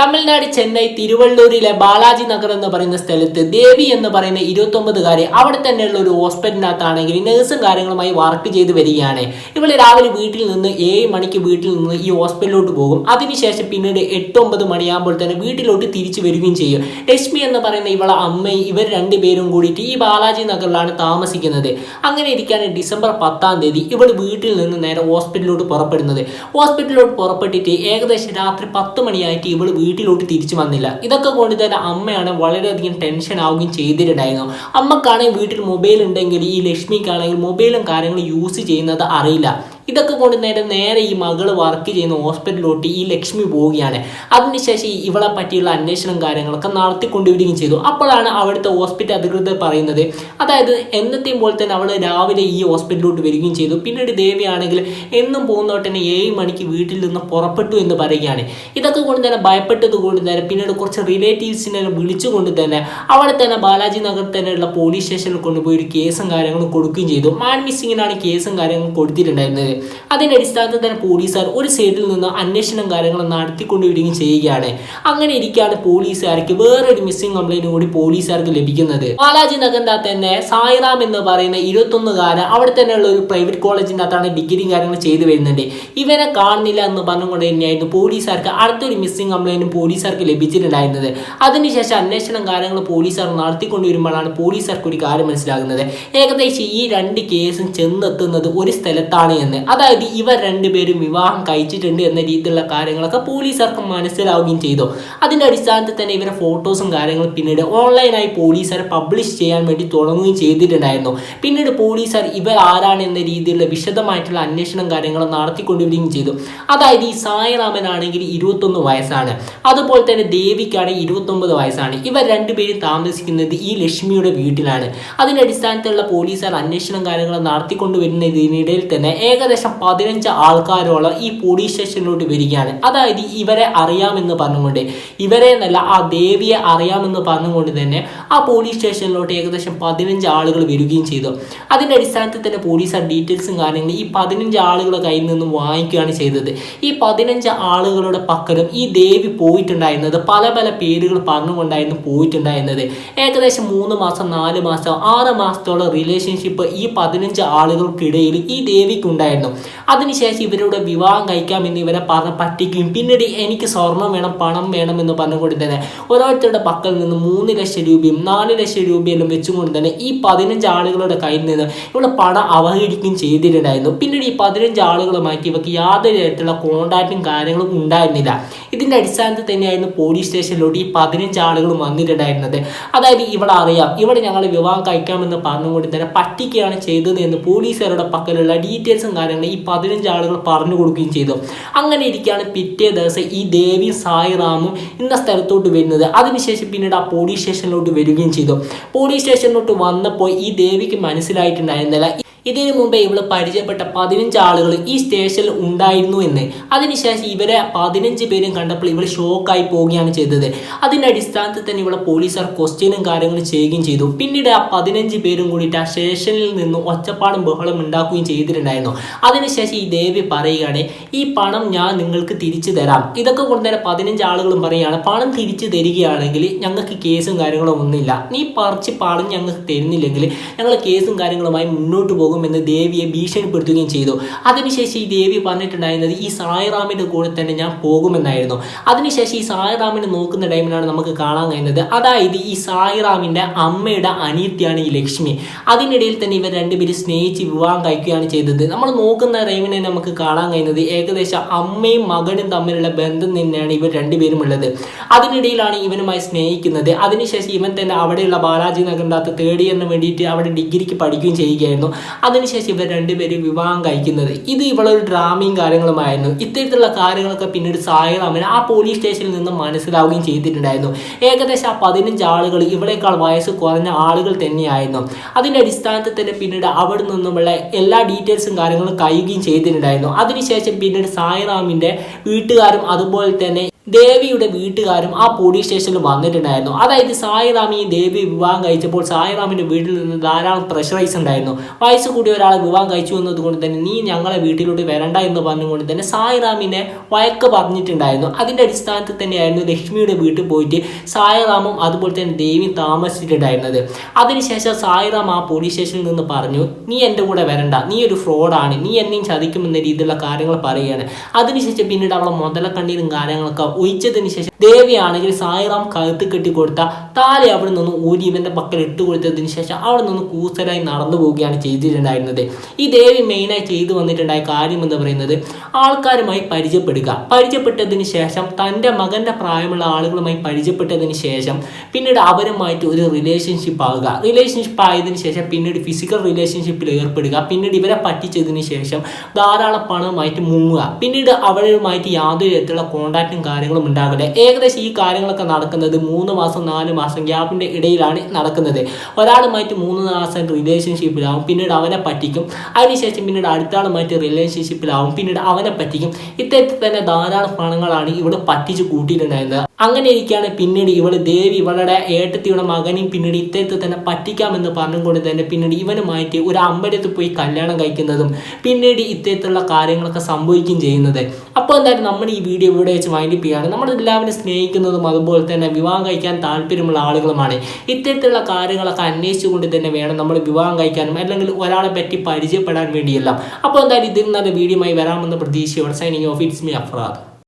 തമിഴ്നാട് ചെന്നൈ തിരുവള്ളൂരിലെ ബാലാജി നഗർ എന്ന് പറയുന്ന സ്ഥലത്ത് ദേവി എന്ന് പറയുന്ന ഇരുപത്തൊമ്പതുകാരെ അവിടെ തന്നെയുള്ള ഒരു ഹോസ്പിറ്റലിനകത്താണെങ്കിൽ നഴ്സും കാര്യങ്ങളുമായി വർക്ക് ചെയ്ത് വരികയാണ്. ഇവൾ രാവിലെ വീട്ടിൽ നിന്ന് ഏഴ് മണിക്ക് വീട്ടിൽ നിന്ന് ഈ ഹോസ്പിറ്റലിലോട്ട് പോകും. അതിനുശേഷം പിന്നീട് എട്ട് ഒമ്പത് മണിയാകുമ്പോൾ തന്നെ വീട്ടിലോട്ട് തിരിച്ചു വരികയും ചെയ്യും. ലക്ഷ്മി എന്ന് പറയുന്ന ഇവളെ അമ്മയും ഇവർ രണ്ടുപേരും കൂടിയിട്ട് ഈ ബാലാജി നഗറിലാണ് താമസിക്കുന്നത്. അങ്ങനെ ഇരിക്കാണ് ഡിസംബർ പത്താം തീയതി ഇവൾ വീട്ടിൽ നിന്ന് നേരെ ഹോസ്പിറ്റലിലോട്ട് പുറപ്പെടുന്നത്. ഹോസ്പിറ്റലിലോട്ട് പുറപ്പെട്ടിട്ട് ഏകദേശം രാത്രി പത്ത് മണിയായിട്ട് ഇവൾ വീട്ടിലോട്ട് തിരിച്ചു വന്നില്ല. ഇതൊക്കെ കൊണ്ട് തന്നെ അമ്മയാണ് വളരെയധികം ടെൻഷൻ ആവുകയും ചെയ്തിട്ടുണ്ടായിരുന്നു. അമ്മക്കാണെങ്കിൽ വീട്ടിൽ മൊബൈൽ ഉണ്ടെങ്കിൽ ഈ ലക്ഷ്മിക്കാണെങ്കിൽ മൊബൈലും കാര്യങ്ങളും യൂസ് ചെയ്യുന്നത് അറിയില്ല. ഇതൊക്കെ കൊണ്ട് നേരെ നേരെ ഈ മകൾ വർക്ക് ചെയ്യുന്ന ഹോസ്പിറ്റലിലോട്ട് ഈ ലക്ഷ്മി പോവുകയാണ്. അതിനുശേഷം ഇവളെ പറ്റിയുള്ള അന്വേഷണം കാര്യങ്ങളൊക്കെ നടത്തിക്കൊണ്ടുവരികയും ചെയ്തു. അപ്പോഴാണ് അവിടുത്തെ ഹോസ്പിറ്റൽ അധികൃതർ പറയുന്നത് അതായത് എന്നത്തെയും പോലെ തന്നെ അവൾ രാവിലെ ഈ ഹോസ്പിറ്റലിലോട്ട് വരികയും ചെയ്തു. പിന്നീട് ദേവിയാണെങ്കിൽ എന്നും പോകുന്നോട്ടന്നെ ഏഴ് മണിക്ക് വീട്ടിൽ നിന്ന് പുറപ്പെട്ടു എന്ന് പറയുകയാണ്. ഇതൊക്കെ കൊണ്ട് തന്നെ ഭയപ്പെട്ടത് കൊണ്ട് തന്നെ പിന്നീട് കുറച്ച് റിലേറ്റീവ്സിനെ വിളിച്ചുകൊണ്ട് തന്നെ അവിടെ തന്നെ ബാലാജി നഗർ തന്നെയുള്ള പോലീസ് സ്റ്റേഷനിൽ കൊണ്ടുപോയി ഒരു കേസും കാര്യങ്ങളും കൊടുക്കുകയും ചെയ്തു. മാൻ മിസ്സിങ്ങിനാണ് കേസും കാര്യങ്ങളും കൊടുത്തിട്ടുണ്ടായിരുന്നത്. അതിന്റെ അടിസ്ഥാനത്തിൽ തന്നെ പോലീസുകാർ ഒരു സൈഡിൽ നിന്ന് അന്വേഷണം കാര്യങ്ങൾ നടത്തിക്കൊണ്ടുവരികയും ചെയ്യുകയാണ്. അങ്ങനെ ഇരിക്കുകയാണ് പോലീസുകാർക്ക് വേറൊരു മിസ്സിംഗ് കംപ്ലൈന്റ് കൂടി പോലീസുകാർക്ക് ലഭിക്കുന്നത്. ബാലാജി നഗറിന്റെ തന്നെ സായിറാം എന്ന് പറയുന്ന ഇരുപത്തൊന്നുകാരൻ അവിടെ തന്നെയുള്ള ഒരു പ്രൈവറ്റ് കോളേജിന്റെ അകത്താണ് ഡിഗ്രി കാര്യങ്ങൾ ചെയ്തു വരുന്നുണ്ട്. ഇവനെ കാണുന്നില്ല എന്ന് പറഞ്ഞുകൊണ്ട് തന്നെയായിരുന്നു പോലീസുകാർക്ക് അടുത്തൊരു മിസ്സിംഗ് കംപ്ലൈന്റും പോലീസുകാർക്ക് ലഭിച്ചിട്ടുണ്ടായിരുന്നത്. അതിനുശേഷം അന്വേഷണം കാര്യങ്ങൾ പോലീസുകാർ നടത്തിക്കൊണ്ടുവരുമ്പോഴാണ് പോലീസുകാർക്ക് ഒരു കാര്യം മനസ്സിലാകുന്നത്. ഏകദേശം ഈ രണ്ട് കേസും ചെന്നെത്തുന്നത് ഒരു സ്ഥലത്താണ് എന്ന്. അതായത് ഇവർ രണ്ടുപേരും വിവാഹം കഴിച്ചിട്ടുണ്ട് എന്ന രീതിയിലുള്ള കാര്യങ്ങളൊക്കെ പോലീസുകാർക്ക് മനസ്സിലാവുകയും ചെയ്തു. അതിന്റെ അടിസ്ഥാനത്തിൽ തന്നെ ഇവരെ ഫോട്ടോസും കാര്യങ്ങളും പിന്നീട് ഓൺലൈനായി പോലീസുകാർ പബ്ലിഷ് ചെയ്യാൻ വേണ്ടി തുടങ്ങുകയും ചെയ്തിട്ടുണ്ടായിരുന്നു. പിന്നീട് പോലീസുകാർ ഇവർ ആരാണ് എന്ന രീതിയിലുള്ള വിശദമായിട്ടുള്ള അന്വേഷണം കാര്യങ്ങൾ നടത്തിക്കൊണ്ടുവരികയും ചെയ്തു. അതായത് ഈ സായിറാമനാണെങ്കിൽ ഇരുപത്തൊന്ന് വയസ്സാണ്. അതുപോലെ തന്നെ ദേവിക്കാണെങ്കിൽ ഇരുപത്തൊമ്പത് വയസ്സാണ്. ഇവർ രണ്ടുപേരും താമസിക്കുന്നത് ഈ ലക്ഷ്മിയുടെ വീട്ടിലാണ്. അതിന്റെ അടിസ്ഥാനത്തിലുള്ള പോലീസുകാർ അന്വേഷണം കാര്യങ്ങൾ നടത്തിക്കൊണ്ടുവരുന്നതിനിടയിൽ തന്നെ ഏകദേശം പതിനഞ്ച് ആൾക്കാരോളം ഈ പോലീസ് സ്റ്റേഷനിലോട്ട് വരികയാണ്. അതായത് ഇവരെ അറിയാമെന്ന് പറഞ്ഞുകൊണ്ട് ഇവരെ എന്നല്ല ആ ദേവിയെ അറിയാമെന്ന് പറഞ്ഞുകൊണ്ട് തന്നെ ആ പോലീസ് സ്റ്റേഷനിലോട്ട് ഏകദേശം പതിനഞ്ച് ആളുകൾ വരികയും ചെയ്തു. അതിന്റെ അടിസ്ഥാനത്തിൽ തന്നെ പോലീസ് ആ ഡീറ്റെയിൽസും കാര്യങ്ങളും ഈ പതിനഞ്ച് ആളുകളുടെ കയ്യിൽ നിന്നും വാങ്ങിക്കുകയാണ് ചെയ്തത്. ഈ പതിനഞ്ച് ആളുകളുടെ പക്കലും ഈ ദേവി പോയിട്ടുണ്ടായിരുന്നത് പല പല പേരുകൾ പറഞ്ഞുകൊണ്ടായിരുന്നു പോയിട്ടുണ്ടായിരുന്നത്. ഏകദേശം മൂന്ന് മാസം നാല് മാസം ആറ് മാസത്തോളം റിലേഷൻഷിപ്പ് ഈ പതിനഞ്ച് ആളുകൾക്കിടയിൽ ഈ ദേവിക്കുണ്ടായിരുന്നു. അതിനുശേഷം ഇവരുടെ വിവാഹം കഴിക്കാമെന്ന് ഇവരെ പറഞ്ഞ് പറ്റിക്കുകയും പിന്നീട് എനിക്ക് സ്വർണം വേണം പണം വേണം എന്ന് പറഞ്ഞുകൊണ്ട് തന്നെ ഓരോരുത്തരുടെ പക്കൽ നിന്ന് മൂന്ന് ലക്ഷം രൂപയും നാല് ലക്ഷം രൂപയെല്ലാം വെച്ചുകൊണ്ട് തന്നെ ഈ പതിനഞ്ച് ആളുകളുടെ കയ്യിൽ നിന്ന് ഇവിടെ പണം അവഹരിക്കുകയും ചെയ്തിട്ടുണ്ടായിരുന്നു. പിന്നീട് ഈ പതിനഞ്ച് ആളുകളുമായിട്ട് ഇവർക്ക് യാതൊരു തരത്തിലുള്ള കോണ്ടാക്റ്റും കാര്യങ്ങളും ഉണ്ടായിരുന്നില്ല. ഇതിന്റെ അടിസ്ഥാനത്തിൽ തന്നെയായിരുന്നു പോലീസ് സ്റ്റേഷനിലോട്ട് ഈ പതിനഞ്ച് ആളുകൾ വന്നിട്ടുണ്ടായിരുന്നത്. അതായത് ഇവിടെ അറിയാം ഇവിടെ ഞങ്ങൾ വിവാഹം കഴിക്കാമെന്ന് പറഞ്ഞുകൊണ്ട് തന്നെ പറ്റിക്കുകയാണ് ചെയ്തത് എന്ന് പോലീസുകാരുടെ പക്കലുള്ള ഡീറ്റെയിൽസും ഈ പതിനഞ്ച് ആളുകൾ പറഞ്ഞു കൊടുക്കുകയും ചെയ്തു. അങ്ങനെ ഇരിക്കുകയാണ് പിറ്റേ ദിവസം ഈ ദേവിയും സായിറാമും ഇന്ന സ്ഥലത്തോട്ട് വരുന്നത്. അതിനുശേഷം പിന്നീട് ആ പോലീസ് സ്റ്റേഷനിലോട്ട് വരികയും ചെയ്തു. പോലീസ് സ്റ്റേഷനിലോട്ട് വന്നപ്പോൾ ഈ ദേവിക്ക് മനസ്സിലായിട്ടുണ്ടായിരുന്നില്ല. ഇതിനു മുമ്പേ ഇവൾ പരിചയപ്പെട്ട പതിനഞ്ച് ആളുകൾ ഈ സ്റ്റേഷനിൽ ഉണ്ടായിരുന്നു എന്ന്. അതിനുശേഷം ഇവരെ പതിനഞ്ച് പേരും കണ്ടപ്പോൾ ഇവൾ ഷോക്കായി പോവുകയാണ് ചെയ്തത്. അതിന്റെ അടിസ്ഥാനത്തിൽ തന്നെ ഇവളെ പോലീസുകാർ ക്വസ്റ്റ്യനും കാര്യങ്ങളും ചെയ്യുകയും ചെയ്തു. പിന്നീട് ആ പതിനഞ്ച് പേരും കൂടിയിട്ട് ആ സ്റ്റേഷനിൽ നിന്ന് ഒച്ചപ്പാടും ബഹളം ഉണ്ടാക്കുകയും ചെയ്തിട്ടുണ്ടായിരുന്നു. അതിനുശേഷം ഈ ദേവി പറയുകയാണ് ഈ പണം ഞാൻ നിങ്ങൾക്ക് തിരിച്ചു തരാം. ഇതൊക്കെ കൊണ്ട് തന്നെ പതിനഞ്ച് ആളുകളും പറയുകയാണ് പണം തിരിച്ചു തരികയാണെങ്കിൽ ഞങ്ങൾക്ക് കേസും കാര്യങ്ങളും ഒന്നുമില്ല. നീ പറിച്ച് പണം ഞങ്ങൾക്ക് തരുന്നില്ലെങ്കിൽ ഞങ്ങൾ കേസും കാര്യങ്ങളുമായി മുന്നോട്ട് പോകുമെന്ന് ദേവിയെ ഭീഷണിപ്പെടുത്തുകയും ചെയ്തു. അതിനുശേഷം ഈ ദേവി പറഞ്ഞിട്ടുണ്ടായിരുന്നത് ഈ സായിറാമിന്റെ കൂടെ തന്നെ ഞാൻ പോകുമെന്നായിരുന്നു. അതിനുശേഷം ഈ സായിറാമിനെ നോക്കുന്ന ടൈമിലാണ് നമുക്ക് കാണാൻ കഴിയുന്നത്. അതായത് ഈ സായിറാമിന്റെ അമ്മയുടെ അനിയത്തിയാണ് ഈ ലക്ഷ്മി. അതിനിടയിൽ തന്നെ ഇവർ രണ്ടുപേരും സ്നേഹിച്ച് വിവാഹം കഴിക്കുകയാണ് ചെയ്തത്. നമ്മൾ നോക്കുന്ന ടൈമിനെ നമുക്ക് കാണാൻ കഴിയുന്നത് ഏകദേശം അമ്മയും മകനും തമ്മിലുള്ള ബന്ധം തന്നെയാണ് ഇവർ രണ്ടുപേരും ഉള്ളത്. അതിനിടയിലാണ് ഇവനുമായി സ്നേഹിക്കുന്നത്. അതിനുശേഷം ഇവൻ തന്നെ അവിടെയുള്ള ബാലാജി നഗറിന്റെ അകത്ത് തേർഡ് ഇയറിന് വേണ്ടിയിട്ട് അവിടെ ഡിഗ്രിക്ക് പഠിക്കുകയും ചെയ്യുകയായിരുന്നു. അതിനുശേഷം ഇവർ രണ്ടുപേരും വിവാഹം കഴിക്കുന്നത്. ഇത് ഇവളൊരു ഡ്രാമയും കാര്യങ്ങളുമായിരുന്നു. ഇത്തരത്തിലുള്ള കാര്യങ്ങളൊക്കെ പിന്നീട് സായിറാമിന് ആ പോലീസ് സ്റ്റേഷനിൽ നിന്ന് മനസ്സിലാവുകയും ചെയ്തിട്ടുണ്ടായിരുന്നു. ഏകദേശം ആ പതിനഞ്ച് ആളുകൾ ഇവളേക്കാൾ വയസ്സ് കുറഞ്ഞ ആളുകൾ തന്നെയായിരുന്നു. അതിന്റെ അടിസ്ഥാനത്തിൽ തന്നെ പിന്നീട് അവിടെ നിന്നുമുള്ള എല്ലാ ഡീറ്റെയിൽസും കാര്യങ്ങളും കഴിയുകയും ചെയ്തിട്ടുണ്ടായിരുന്നു. അതിനുശേഷം പിന്നീട് സായിറാമിന്റെ വീട്ടുകാരും അതുപോലെ തന്നെ ദേവിയുടെ വീട്ടുകാരും ആ പോലീസ് സ്റ്റേഷനിൽ വന്നിട്ടുണ്ടായിരുന്നു. അതായത് സായിറാമിയും ദേവി വിവാഹം കഴിച്ചപ്പോൾ സായിറാമിന്റെ വീട്ടിൽ നിന്ന് ധാരാളം പ്രഷറൈസ് ഉണ്ടായിരുന്നു. വയസ്സ് കൂടിയ ഒരാളെ വിവാഹം കഴിച്ചു എന്നതുകൊണ്ട് തന്നെ നീ ഞങ്ങളെ വീട്ടിലോട്ട് വരണ്ട എന്ന് പറഞ്ഞുകൊണ്ട് തന്നെ സായിറാമിനെ വഴക്ക് പറഞ്ഞിട്ടുണ്ടായിരുന്നു. അതിന്റെ അടിസ്ഥാനത്തിൽ തന്നെയായിരുന്നു ലക്ഷ്മിയുടെ വീട്ടിൽ പോയിട്ട് സായിറാമും അതുപോലെ തന്നെ ദേവിയും താമസിച്ചിട്ടുണ്ടായിരുന്നത്. അതിനുശേഷം സായിറാം ആ പോലീസ് സ്റ്റേഷനിൽ നിന്ന് പറഞ്ഞു നീ എന്റെ കൂടെ വരണ്ട. നീ ഒരു ഫ്രോഡാണ് നീ എന്നെയും ചതിക്കുമെന്ന രീതിയിലുള്ള കാര്യങ്ങൾ പറയുകയാണ് അതിനുശേഷം പിന്നീട് അവളെ മുതലക്കണ്ണീരും കാര്യങ്ങളൊക്കെ ഒഴിച്ചതിന് ശേഷം ദേവിയാണെങ്കിൽ സായിറാം കഴുത്ത് കെട്ടി കൊടുത്ത താലി അവിടെ നിന്ന് ഊരി ഇവന്റെ പക്കൽ ഇട്ട് കൊടുത്തതിന് ശേഷം അവിടെ നിന്ന് കൂസലായി നടന്നു പോവുകയാണ് ചെയ്തിട്ടുണ്ടായിരുന്നത്. ഈ ദേവി മെയിനായി ചെയ്തു വന്നിട്ടുണ്ടായ കാര്യം എന്ന് പറയുന്നത് ആൾക്കാരുമായി പരിചയപ്പെടുക. പരിചയപ്പെട്ടതിന് ശേഷം തന്റെ മകന്റെ പ്രായമുള്ള ആളുകളുമായി പരിചയപ്പെട്ടതിന് ശേഷം പിന്നീട് അവരുമായിട്ട് ഒരു റിലേഷൻഷിപ്പ് ആവുക. റിലേഷൻഷിപ്പ് ആയതിനു ശേഷം പിന്നീട് ഫിസിക്കൽ റിലേഷൻഷിപ്പിൽ ഏർപ്പെടുക. പിന്നീട് ഇവരെ പറ്റിച്ചതിന് ശേഷം ധാരാളം പണവുമായിട്ട് മുങ്ങുക. പിന്നീട് അവരുമായിട്ട് യാതൊരു തരത്തിലുള്ള കോണ്ടാക്റ്റും കാര്യങ്ങളും ഉണ്ടാകില്ല ഏകദേശം ഈ കാര്യങ്ങളൊക്കെ നടക്കുന്നത് മൂന്ന് മാസം നാല് മാസം ഗ്യാപ്പിന്റെ ഇടയിലാണ് നടക്കുന്നത്. ഒരാളുമായിട്ട് മൂന്ന് മാസം റിലേഷൻഷിപ്പിലാവും പിന്നീട് അവനെ പറ്റിക്കും. അതിനുശേഷം പിന്നീട് അടുത്ത ആളുമായിട്ട് റിലേഷൻഷിപ്പിലാവും പിന്നീട് അവനെ പറ്റിക്കും. ഇത്തരത്തിൽ തന്നെ ധാരാളം പണങ്ങളാണ് ഇവിടെ പറ്റിച്ച് കൂട്ടിയിട്ടുണ്ടായിരുന്നത്. അങ്ങനെ ഇരിക്കുകയാണ് പിന്നീട് ഇവൾ ദേവി ഇവളുടെ ഏട്ടത്തിയുടെ മകനെയും പിന്നീട് ഇത്തരത്തിൽ തന്നെ പറ്റിക്കാമെന്ന് പറഞ്ഞുകൊണ്ട് തന്നെ പിന്നീട് ഇവനുമായിട്ട് ഒരു അമ്പലത്തിൽ പോയി കല്യാണം കഴിക്കുന്നതും പിന്നീട് ഇത്തരത്തിലുള്ള കാര്യങ്ങളൊക്കെ സംഭവിക്കുകയും ചെയ്യുന്നത്. അപ്പോൾ എന്തായാലും നമ്മൾ ഈ വീഡിയോ ഇവിടെ വെച്ച് വൈൻഡപ്പ് ചെയ്യാണ് നമ്മൾ എല്ലാവരും സ്നേഹിക്കുന്നതും അതുപോലെ തന്നെ വിവാഹം കഴിക്കാൻ താല്പര്യമുള്ള ആളുകളുമാണ്. ഇത്തരത്തിലുള്ള കാര്യങ്ങളൊക്കെ അന്വേഷിച്ചുകൊണ്ട് തന്നെ വേണം നമ്മൾ വിവാഹം കഴിക്കാനും അല്ലെങ്കിൽ ഒരാളെ പറ്റി പരിചയപ്പെടാൻ വേണ്ടിയെല്ലാം. അപ്പോൾ എന്തായാലും ഇതിൽ നല്ല വീഡിയോമായി വരാമെന്ന പ്രതീക്ഷയോടെ signing off it's me Afrad.